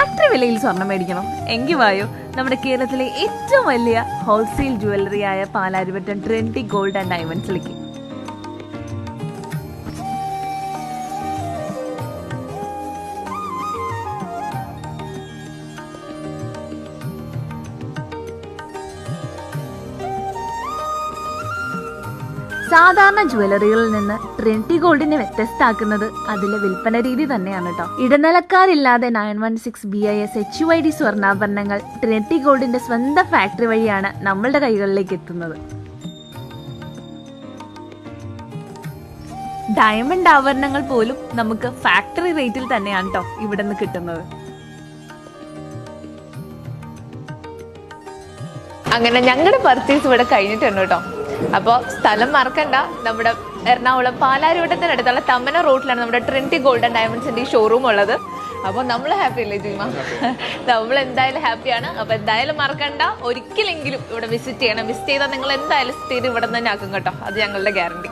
Factory വിലയിൽ സ്വർണം മേടിക്കണം? എങ്കിൽ വായോ. നമ്മുടെ കേരളത്തിലെ ഏറ്റവും വലിയ ഹോൾസെയിൽ ജുവല്ലറി ആയ പാലാരിവട്ടം ട്രെൻഡി ഗോൾഡ് ആൻഡ് ഡയമണ്ട്സിലേക്ക് സാധാരണ ജുവലറികളിൽ നിന്ന് ട്രിനിറ്റി ഗോൾഡിനെ വ്യത്യസ്തമാക്കുന്നത് അതിലെ വിൽപ്പന രീതി തന്നെയാണ് കേട്ടോ ഇടനിലക്കാരില്ലാതെ nine one six B I S H Y D സ്വർണാഭരണങ്ങൾ Trinity ഗോൾഡിന്റെ സ്വന്തം ഫാക്ടറി വഴിയാണ് നമ്മളുടെ കൈകളിലേക്ക് എത്തുന്നത്. ഡയമണ്ട് ആഭരണങ്ങൾ പോലും നമുക്ക് ഫാക്ടറി റേറ്റിൽ തന്നെയാണ് കേട്ടോ ഇവിടെ നിന്ന് കിട്ടുന്നത്. അങ്ങനെ ഞങ്ങളുടെ പർച്ചേസ് ഇവിടെ കഴിഞ്ഞിട്ടുണ്ട് കേട്ടോ അപ്പോൾ സ്ഥലം മറക്കണ്ട. നമ്മുടെ എറണാകുളം പാലാരിവട്ടത്തിനടുത്തുള്ള തമ്മന റോട്ടിലാണ് നമ്മുടെ ട്രെൻഡി ഗോൾഡൻ ഡയമണ്ട്സിന്റെ ഈ ഷോറൂം ഉള്ളത്. അപ്പോൾ നമ്മൾ ഹാപ്പി അല്ലേ ജീമ? നമ്മൾ എന്തായാലും ഹാപ്പിയാണ് അപ്പോൾ എന്തായാലും മറക്കണ്ട. ഒരിക്കലെങ്കിലും ഇവിടെ വിസിറ്റ് ചെയ്യണം. വിസിറ്റ് ചെയ്താൽ നിങ്ങൾ എന്തായാലും സ്ഥിരം ഇവിടെ നിന്ന് തന്നെ ആക്കും കേട്ടോ. അത് ഞങ്ങളുടെ ഗ്യാരണ്ടി